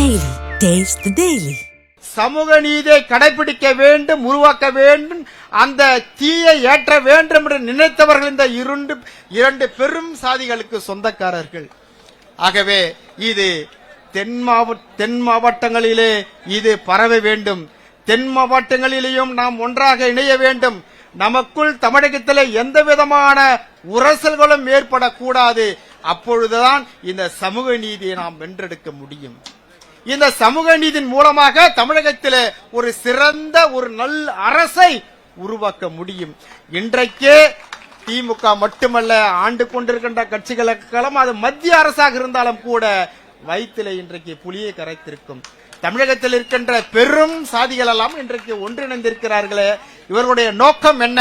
Daily taste daily சமூக நீதியை கடைபிடிக்க வேண்டும் உருவாக்க வேண்டும் அந்த தீயை ஏற்ற வேண்டும் என்று நினைத்தவர்கள் இந்த இரண்டு இரண்டு பெரும் சாதிகளுக்கு சொந்தக்காரர்கள். ஆகவே இது தென் மாவட்ட தென் மாவட்டங்களிலே இது பரவ வேண்டும். தென் மாவட்டங்களிலேயும் நாம் ஒன்றாக இணைய வேண்டும். நமக்குள் தமிழகத்திலே எந்த விதமான உரசல்களும் ஏற்படக்கூடாது. அப்பொழுதுதான் இந்த சமூக நீதியை நாம் வென்றெடுக்க முடியும். இந்த சமூக நீதியின் மூலமாக தமிழகத்தில் ஒரு சிறந்த ஒரு நல் அரசை உருவாக்க முடியும். இன்றைக்கே திமுக மட்டுமல்ல ஆண்டு கொண்டிருக்கின்ற கட்சிகளுக்கெல்லாம் அது மத்திய அரசாக இருந்தாலும் கூட வயிற்றில் இன்றைக்கு புலியை கரைத்திருக்கும். தமிழகத்தில் இருக்கின்ற பெரும் சாதிகள் எல்லாம் இன்றைக்கு ஒன்றிணைந்திருக்கிறார்களே. இவர்களுடைய நோக்கம் என்ன?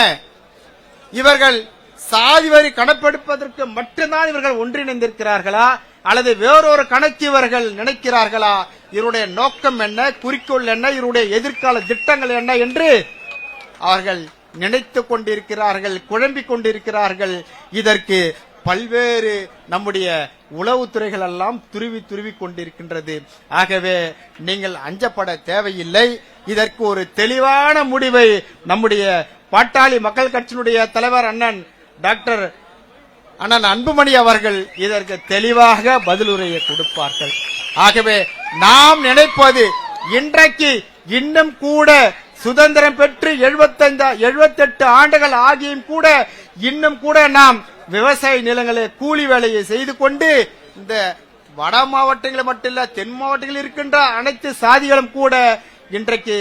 இவர்கள் சாதி வரி கணப்பெடுப்பதற்கு மட்டும்தான் இவர்கள் ஒன்றிணைந்திருக்கிறார்களா? அல்லது வேறொரு கணக்கு இவர்கள் நினைக்கிறார்களா? இவருடைய நோக்கம் என்ன? குறிக்கோள் என்ன? இவருடைய எதிர்கால திட்டங்கள் என்ன என்று அவர்கள் நினைத்து கொண்டிருக்கிறார்கள் குழம்பிக் கொண்டிருக்கிறார்கள். இதற்கு பல்வேறு நம்முடைய உளவுத்துறைகள் எல்லாம் துருவி துருவி கொண்டிருக்கின்றது. ஆகவே நீங்கள் அஞ்சப்பட தேவையில்லை. இதற்கு ஒரு தெளிவான முடிவை நம்முடைய பாட்டாளி மக்கள் கட்சியினுடைய தலைவர் அண்ணன் டாக்டர் அண்ணன் அன்புமணி அவர்கள் இதற்கு தெளிவாக பதிலுரையை கொடுப்பார்கள். ஆகவே நாம் நினைப்பது இன்றைக்கு இன்னும் கூட சுதந்திரம் பெற்று எழுபத்தைந்து எழுபத்தெட்டு ஆண்டுகள் ஆகியும் கூட இன்னும் கூட நாம் விவசாய நிலங்களை கூலி வேலையை செய்து கொண்டு இந்த வட மாவட்டங்களில் மட்டும் இல்ல தென் மாவட்டங்களில் இருக்கின்ற அனைத்து சாதிகளும் கூட இன்றைக்கு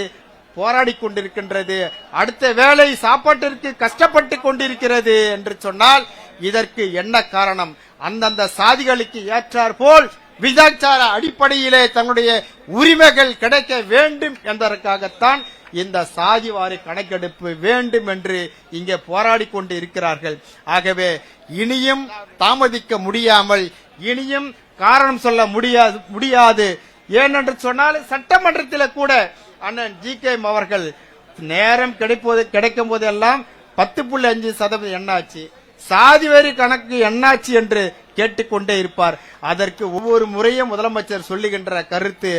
போராடி கொண்டிருக்கின்றது. அடுத்த வேலை சாப்பாட்டிற்கு கஷ்டப்பட்டு கொண்டிருக்கிறது என்று சொன்னால் இதற்கு என்ன காரணம்? அந்தந்த சாதிகளுக்கு ஏற்றார் போல் விதாச்சார அடிப்படையிலே தன்னுடைய உரிமைகள் கிடைக்க வேண்டும் என்பதற்காகத்தான் இந்த சாதிவாரி கணக்கெடுப்பு வேண்டும் என்று இங்கே போராடி கொண்டு இருக்கிறார்கள் ஆகவே இனியும் தாமதிக்க முடியாமல் இனியும் காரணம் சொல்ல முடியாது முடியாது. ஏனென்று சொன்னால் சட்டமன்றத்தில் கூட அண்ணன் ஜி கே அவர்கள் நேரம் கிடைப்போது கிடைக்கும் போதெல்லாம் பத்து புள்ளி அஞ்சு சதவீதம் என்னாச்சு? சாதி வரி கணக்கு என்னாச்சு என்று கேட்டுக்கொண்டே இருப்பார். அதற்கு ஒவ்வொரு முறையும் முதலமைச்சர் சொல்லுகின்ற கருத்து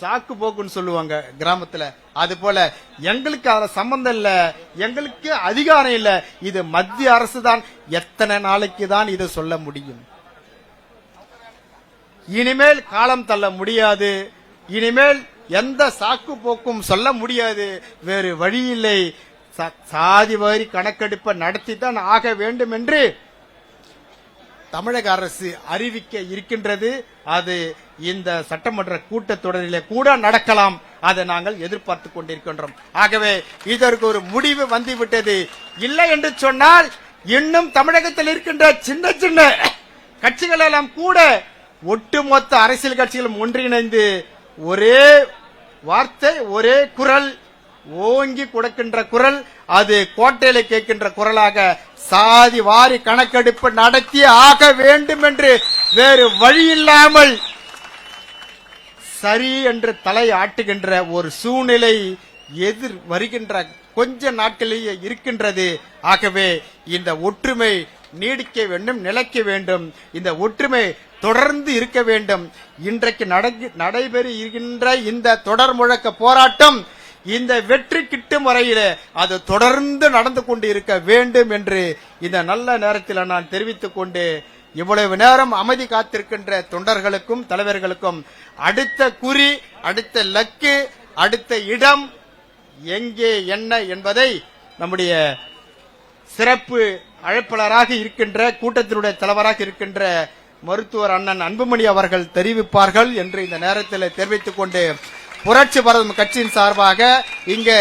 சாக்கு போக்குன்னு சொல்லுவாங்க கிராமத்துல. அது போல எங்களுக்கு அதுல சம்பந்தம் இல்ல எங்களுக்கு அதிகாரம் இல்ல இது மத்திய அரசு தான் எத்தனை நாளைக்கு தான் இதை சொல்ல முடியும்? இனிமேல் காலம் தள்ள முடியாது. இனிமேல் எந்த சாக்கு போக்கும் சொல்ல முடியாது. வேறு வழி இல்லை. சாதி வாரி கணக்கெடுப்பை நடத்தித்தான் ஆக வேண்டும் என்று தமிழக அரசு அறிவிக்க இருக்கின்றது. அது இந்த சட்டமன்ற கூட்டத்தொடரிலே கூட நடக்கலாம். அதை நாங்கள் எதிர்பார்த்து கொண்டிருக்கின்றோம். ஆகவே இதற்கு ஒரு முடிவு வந்துவிட்டது. இல்லை என்று சொன்னால் இன்னும் தமிழகத்தில் இருக்கின்ற சின்ன சின்ன கட்சிகள் எல்லாம் கூட ஒட்டுமொத்த அரசியல் கட்சிகளும் ஒன்றிணைந்து ஒரே வார்த்தை ஒரே குரல் ஓங்கி கொடுக்கின்ற குரல் அது கோட்டையில கேட்கின்ற குரலாக சாதி வாரி கணக்கெடுப்பு நடத்தி ஆக வேண்டும் என்று வேறு வழி இல்லாமல் சரி என்று தலை ஆட்டுகின்ற ஒரு சூழ்நிலை எதிர் வருகின்ற கொஞ்ச நாட்களிலேயே இருக்கின்றது. ஆகவே இந்த ஒற்றுமை நீடிக்க வேண்டும் நிலைக்க வேண்டும். இந்த ஒற்றுமை தொடர்ந்து இருக்க வேண்டும். இன்றைக்கு நடைபெறுகின்ற இந்த தொடர் முழக்க போராட்டம் இந்த வெற்றி கிட்டும் வரையிலே அது தொடர்ந்து நடந்து கொண்டு இருக்க வேண்டும் என்று இந்த நல்ல நேரத்தில் நான் தெரிவித்துக் கொண்டு இவ்வளவு நேரம் அமைதி காத்திருக்கின்ற தொண்டர்களுக்கும் தலைவர்களுக்கும் அடுத்த குறி அடுத்த லக்கு அடுத்த இடம் எங்கே என்ன என்பதை நம்முடைய சிறப்பு அழைப்பாளராக இருக்கின்ற கூட்டத்தினுடைய தலைவராக இருக்கின்ற மருத்துவர் அண்ணன் அன்புமணி அவர்கள் தெரிவிப்பார்கள் என்று இந்த நேரத்தில் தெரிவித்துக் கொண்டு புரட்சி பரதம் கட்சியின் சார்பாக இங்கே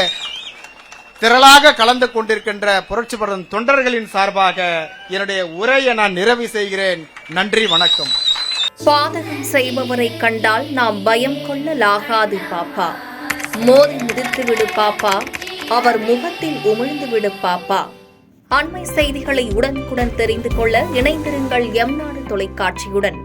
திரளாக கலந்து கொண்டிருக்கின்ற புரட்சி பரதம் தொண்டர்களின் சார்பாக என்னுடைய உரையை நான் நிறைவு செய்கிறேன். நன்றி வணக்கம். பாதகம் செய்பவரை கண்டால் நாம் பயம் கொள்ளலாகாது பாப்பா. மோதி மிதித்து விடு பாப்பா. அவர் முகத்தில் உமிழ்ந்து விடு பாப்பா. அண்மை செய்திகளை உடனுக்குடன் தெரிந்து கொள்ள இணைந்திருங்கள் எம் நாடு தொலைக்காட்சியுடன்.